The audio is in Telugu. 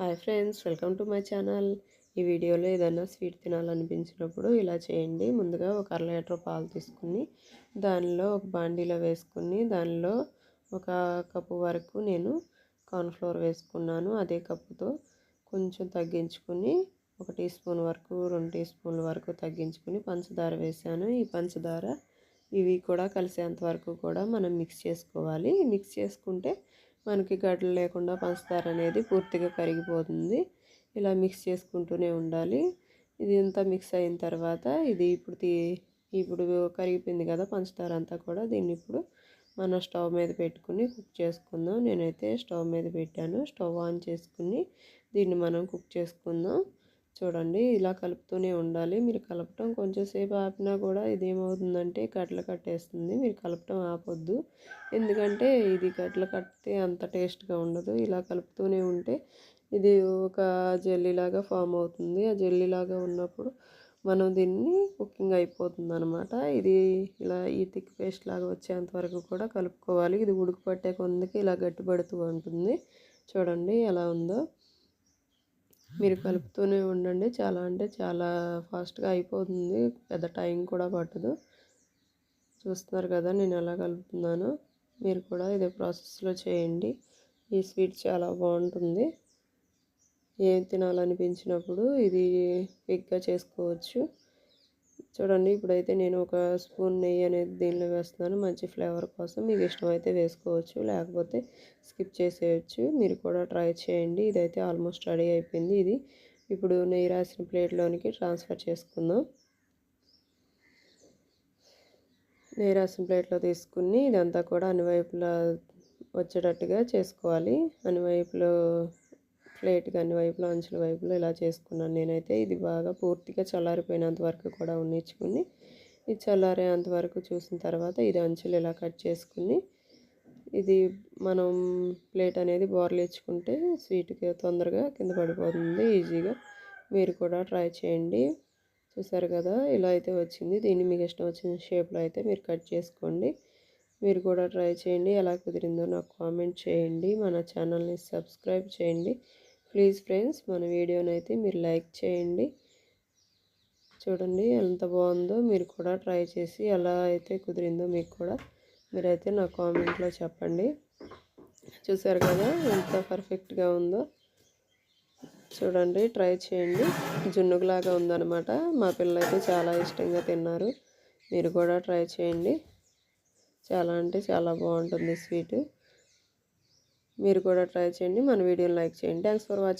Hi friends welcome to my channel. ఈ వీడియోలో ఏదైనా స్వీట్ తినాలనిపించినప్పుడు ఇలా చేయండి. ముందుగా ఒక అర లీటర్ పాలు తీసుకుని దానిలో ఒక బాండీలో వేసుకుని దానిలో ఒక కప్పు వరకు నేను కార్న్ఫ్లోర్ వేసుకున్నాను. అదే కప్పుతో కొంచెం తగ్గించుకుని ఒక టీ స్పూన్ వరకు రెండు టీ స్పూన్ల వరకు తగ్గించుకుని పంచదార వేసాను ఈ పంచదార ఇవి కూడా కలిసేంత వరకు కూడా మనం మిక్స్ చేసుకోవాలి. మిక్స్ చేసుకుంటే మనకి గడ్డలు లేకుండా పంచదార అనేది పూర్తిగా కరిగిపోతుంది. ఇలా మిక్స్ చేసుకుంటూనే ఉండాలి. ఇది అంతా మిక్స్ అయిన తర్వాత ఇది ఇప్పుడు ఇప్పుడు కరిగిపోయింది కదా పంచదార అంతా కూడా. దీన్ని ఇప్పుడు మనం స్టవ్ మీద పెట్టుకుని కుక్ చేసుకుందాం. నేనైతే స్టవ్ మీద పెట్టాను. స్టవ్ ఆన్ చేసుకుని దీన్ని మనం కుక్ చేసుకుందాం. చూడండి ఇలా కలుపుతూనే ఉండాలి. మీరు కలపటం కొంచెం సేపు ఆపినా కూడా ఇది ఏమవుతుందంటే గడ్డలు కట్టేస్తుంది. మీరు కలపటం ఆపొద్దు. ఎందుకంటే ఇది కట్టలు కట్టితే అంత టేస్ట్గా ఉండదు. ఇలా కలుపుతూనే ఉంటే ఇది ఒక జెల్లీలాగా ఫామ్ అవుతుంది. ఆ జెల్లీలాగా ఉన్నప్పుడు మనం దీన్ని కుకింగ్ అయిపోతుంది అనమాట ఇది ఇలా ఈ థిక్ పేస్ట్ లాగా వచ్చేంత వరకు కూడా కలుపుకోవాలి. ఇది ఉడుకు పట్టే కొందుకి ఇలా గట్టిపడుతూ ఉంటుంది. చూడండి ఎలా ఉందో. మీరు కలుపుతూనే ఉండండి. చాలా అంటే చాలా ఫాస్ట్గా అయిపోతుంది. పెద్ద టైం కూడా పట్టదు. చూస్తున్నారు కదా నేను ఎలా కలుపుతున్నాను. మీరు కూడా ఇదే ప్రాసెస్లో చేయండి. ఈ స్వీట్ చాలా బాగుంటుంది. ఏం తినాలనిపించినప్పుడు ఇది క్విక్గా చేసుకోవచ్చు. చూడండి ఇప్పుడైతే నేను ఒక స్పూన్ నెయ్యి అనేది దీనిలో వేస్తున్నాను. మంచి ఫ్లేవర్ కోసం. మీకు ఇష్టమైతే వేసుకోవచ్చు లేకపోతే స్కిప్ చేసేయచ్చు. మీరు కూడా ట్రై చేయండి. ఇదైతే ఆల్మోస్ట్ రెడీ అయిపోయింది ఇది. ఇప్పుడు నెయ్యి రాసిన ప్లేట్లోనికి ట్రాన్స్ఫర్ చేసుకుందాం. నెయ్యి రాసిన ప్లేట్లో తీసుకుని ఇదంతా కూడా అన్ని వైపులా వచ్చేటట్టుగా చేసుకోవాలి. అన్ని వైపులో ప్లేట్కి అన్ని వైపులో అంచుల వైపులో ఇలా చేసుకున్నాను. నేనైతే ఇది బాగా పూర్తిగా చల్లారిపోయినంత వరకు కూడా ఉన్నించుకుని ఇది చల్లారేంత వరకు చూసిన తర్వాత ఇది అంచులు ఇలా కట్ చేసుకుని ఇది మనం ప్లేట్ అనేది బోర్లు ఇచ్చుకుంటే స్వీట్కి తొందరగా కింద పడిపోతుంది ఈజీగా. మీరు కూడా ట్రై చేయండి. చూసారు కదా ఇలా అయితే వచ్చింది. దీన్ని మీకు ఇష్టం వచ్చిన షేప్లో అయితే మీరు కట్ చేసుకోండి. మీరు కూడా ట్రై చేయండి. ఎలా కుదిరిందో నాకు కామెంట్ చేయండి. మన ఛానల్ని సబ్స్క్రైబ్ చేయండి. ప్లీజ్ ఫ్రెండ్స్ మన వీడియోని అయితే మీరు లైక్ చేయండి. చూడండి ఎంత బాగుందో మీరు కూడా ట్రై చేసి ఎలా అయితే కుదిరిందో మీకు కూడా మీరైతే నా కామెంట్లో చెప్పండి. చూసారు కదా ఎంత పర్ఫెక్ట్గా ఉందో. చూడండి ట్రై చేయండి. జున్నుగులాగా ఉందన్నమాట. మా పిల్లలైతే చాలా ఇష్టంగా తిన్నారు. మీరు కూడా ట్రై చేయండి. చాలా అంటే చాలా బాగుంటుంది స్వీటు. మీరు కూడా ట్రై చేయండి. మన వీడియోని లైక్ చేయండి. Thanks for watching